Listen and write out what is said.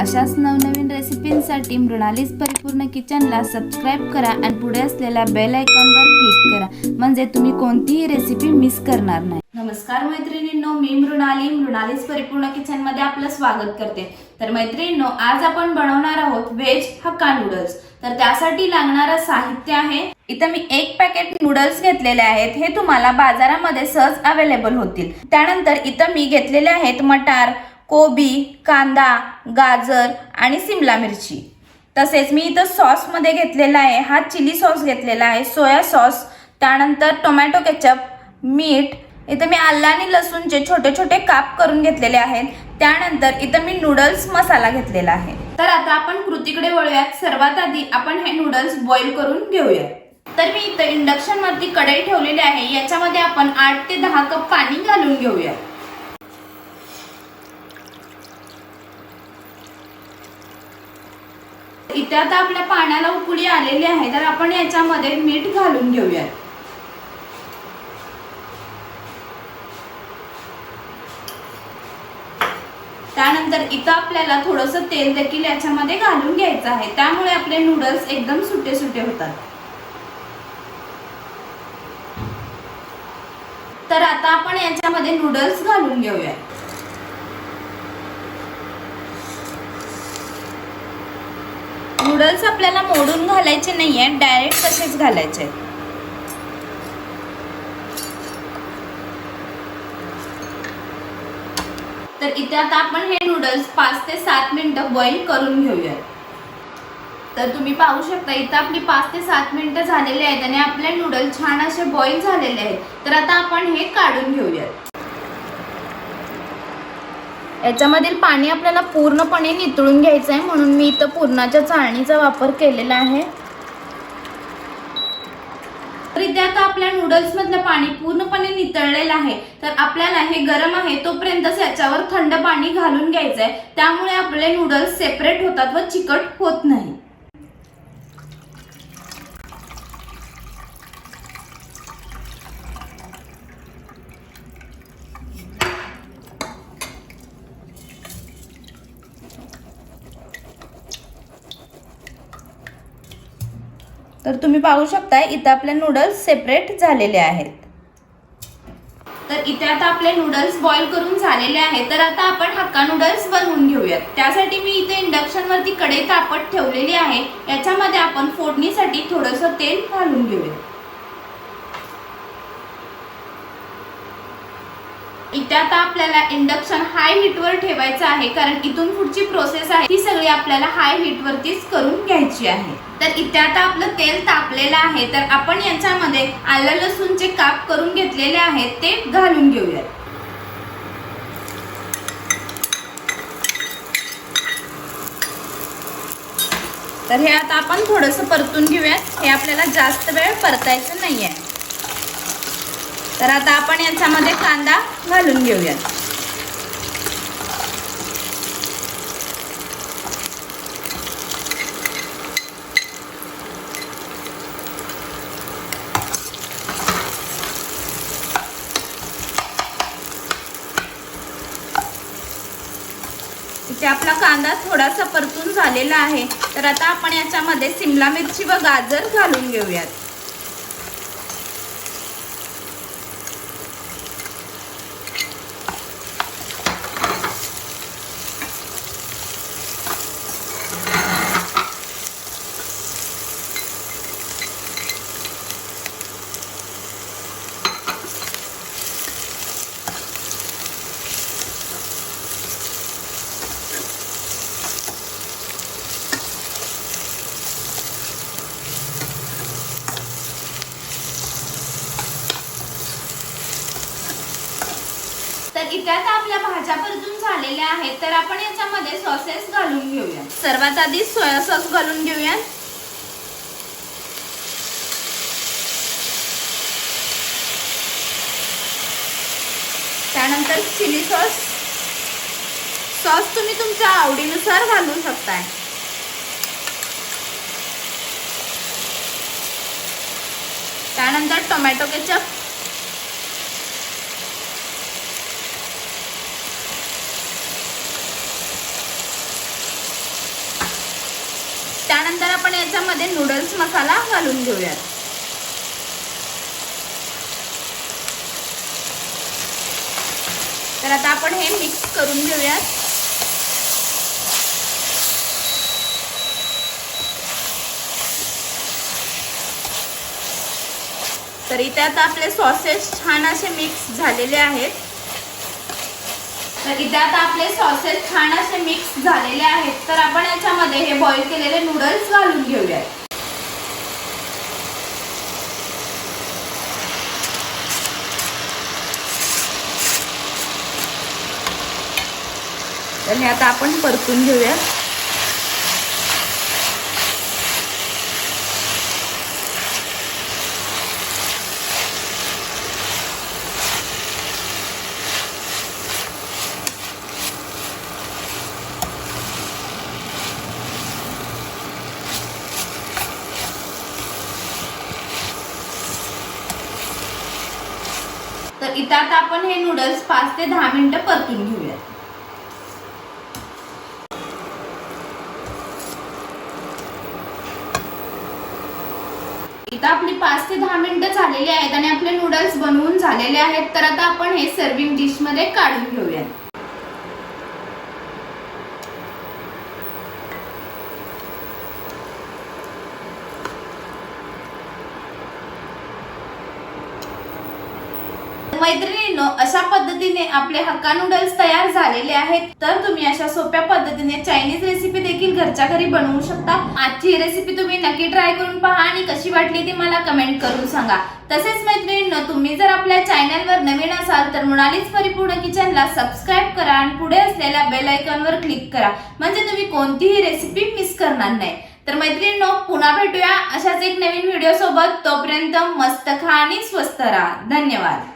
अशाच नवनवीन रेसिपींसाठी मृणालीस परिपूर्ण किचनला सबस्क्राईब करा आणि पुढे असलेल्या बेल आयकॉनवर क्लिक करा. म्हणजे तुम्ही कोणतीही रेसिपी मिस करणार नाही. नमस्कार मैत्रिणींनो मी मृणाली. मृणालीस परिपूर्ण किचनमध्ये आपलं स्वागत करते. तर मैत्रिणींनो आज आपण बनवणार आहोत व्हेज हक्का नूडल्स. तर त्यासाठी लागणारं साहित्य आहे. इथं मी एक पॅकेट नूडल्स घेतलेले आहेत. हे तुम्हाला बाजारामध्ये सहज अवेलेबल होतील. त्यानंतर इथं मी घेतलेले आहेत मटार कोबी कांदा गाजर आणि सिमला मिरची. तसेच मी इथं सॉसमध्ये घेतलेला आहे हा चिली सॉस घेतलेला आहे सोया सॉस त्यानंतर टोमॅटो केचप मीठ इथं मी आलं आणि लसूणचे छोटे छोटे काप करून घेतलेले आहेत त्यानंतर इथं मी नूडल्स मसाला घेतलेला आहे. तर आता आपण कृतीकडे वळूयात सर्वात आधी आपण हे नूडल्स बॉईल करून घेऊया तर मी इथं इंडक्शनवरती कढई ठेवलेली आहे याच्यामध्ये आपण आठ ते दहा कप पाणी घालून घेऊया इथे आता आपल्या पाण्याला उकळी आलेली आहे. तर आपण याच्यामध्ये मीठ घालून घेऊया त्यानंतर इथं आपल्याला थोडंसं तेल देखील याच्यामध्ये घालून घ्यायचं आहे. त्यामुळे आपले नूडल्स एकदम सुटे सुटे होतात. तर आता आपण याच्यामध्ये नूडल्स घालून घेऊया नूडल्स आपल्याला मोडून घालायचे नाहीये डायरेक्ट तसेच घालायचे. तर इथे आता आपण हे नूडल्स पाच ते सात मिनिटं बॉईल करून घेऊयात. तर तुम्ही पाहू शकता इथं आपली पाच ते सात मिनिटं झालेली आहेत आणि आपले नूडल्स छान असे बॉईल झालेले आहेत. तर आता आपण हे काढून घेऊयात. याच्यामधील पाणी आपल्याला पूर्णपणे नितळून घ्यायचं आहे म्हणून मी इथं पूर्णाच्या चाळणीचा वापर केलेला आहे. तर इथे आता आपल्या नूडल्समधलं पाणी पूर्णपणे नितळलेलं आहे. तर आपल्याला हे गरम आहे तोपर्यंतच याच्यावर थंड पाणी घालून घ्यायचं आहे त्यामुळे आपले नूडल्स सेपरेट होतात व चिकट होत नाही तर तुम्ही पाहू शकता इथं आपले नूडल्स सेपरेट झालेले आहेत. तर इथे आता आपले नूडल्स बॉईल करून झालेले आहेत. तर आता आपण हक्का नूडल्स बनवून घेऊयात. त्यासाठी मी इथे इंडक्शन वरती कढई तापत ठेवलेली आहे. याच्यामध्ये आपण फोडणीसाठी थोडंसं तेल घालून घेऊया इथे आता आपल्याला इंडक्शन हाय हीट वर ठेवायचं आहे कारण इथून पुढची प्रोसेस आहे ती सगळी आपल्याला हाय हीट वरतीच करून घ्यायची आहे. तर इथे आता आपलं तेल तापलेलं आहे तर आपण याच्यामध्ये आलं लसूणचे काप करून घेतलेले आहेत ते घालून घेऊयात. तर हे आता आपण थोडंसं परतून घेऊयात. हे आपल्याला जास्त वेळ परतायचं नाही आहे तर आता आपण याच्यामध्ये कांदा घालून घेऊयात. इथे आपला कांदा थोडासा परतून झालेला आहे. तर आता आपण याच्यामध्ये सिमला मिरची व गाजर घालून घेऊयात. तर इथे आता आपल्या भाज्या परतून झालेल्या आहेत तर आपण याच्यामध्ये सॉसेस घालून घेऊया. सर्वात आधी सोया सॉस घालून घेऊया. त्यानंतर चिली सॉस सॉस तुम्ही तुमच्या आवडीनुसार घालू शकताय. त्यानंतर टोमॅटो केचप त्यानंतर आपण याच्यामध्ये नूडल्स मसाला घालून घेऊयात. तर आता आपण हे मिक्स करून घेऊयात. तर इथे आता आपले सॉसेस छान असे मिक्स झालेले आहेत. तर इथे आता आपले सॉसेस छान असे मिक्स झालेले आहेत. तर आपण याच्यामध्ये हे बॉईल केलेले नूडल्स घालून घेऊयात. तर हे आता आपण परतून घेऊयात. इथं आता आपण हे नूडल्स पाच ते दहा मिनिटं परतून घेऊयात. इथं आपली पाच ते दहा मिनिटं झालेली आहेत आणि आपले नूडल्स बनवून झालेले आहेत. तर आता आपण हे सर्विंग डिशमध्ये काढून घेऊयात. मैत्रिणींनो अशा पद्धतीने आपले हक्का नूडल्स तयार झालेले आहेत. तर तुम्ही अशा सोप्या पद्धतीने चायनीज रेसिपी देखील घरच्या घरी बनवू शकता. आजची रेसिपी तुम्ही नक्की ट्राय करून पहा आणि कशी वाटली ती मला कमेंट करून सांगा. तसेच मैत्रिणींनो तुम्ही जर आपल्या चॅनलवर नवीन असाल तर मुणालीच परिपूर्ण किचनला सबस्क्राईब करा आणि पुढे असलेल्या बेल आयकॉनवर क्लिक करा. म्हणजे तुम्ही कोणतीही रेसिपी मिस करणार नाही. तर मैत्रिणींनो पुन्हा भेटूया अशाच एक नवीन व्हिडिओ सोबत. तोपर्यंत मस्त खा आणि स्वस्त राहा. धन्यवाद.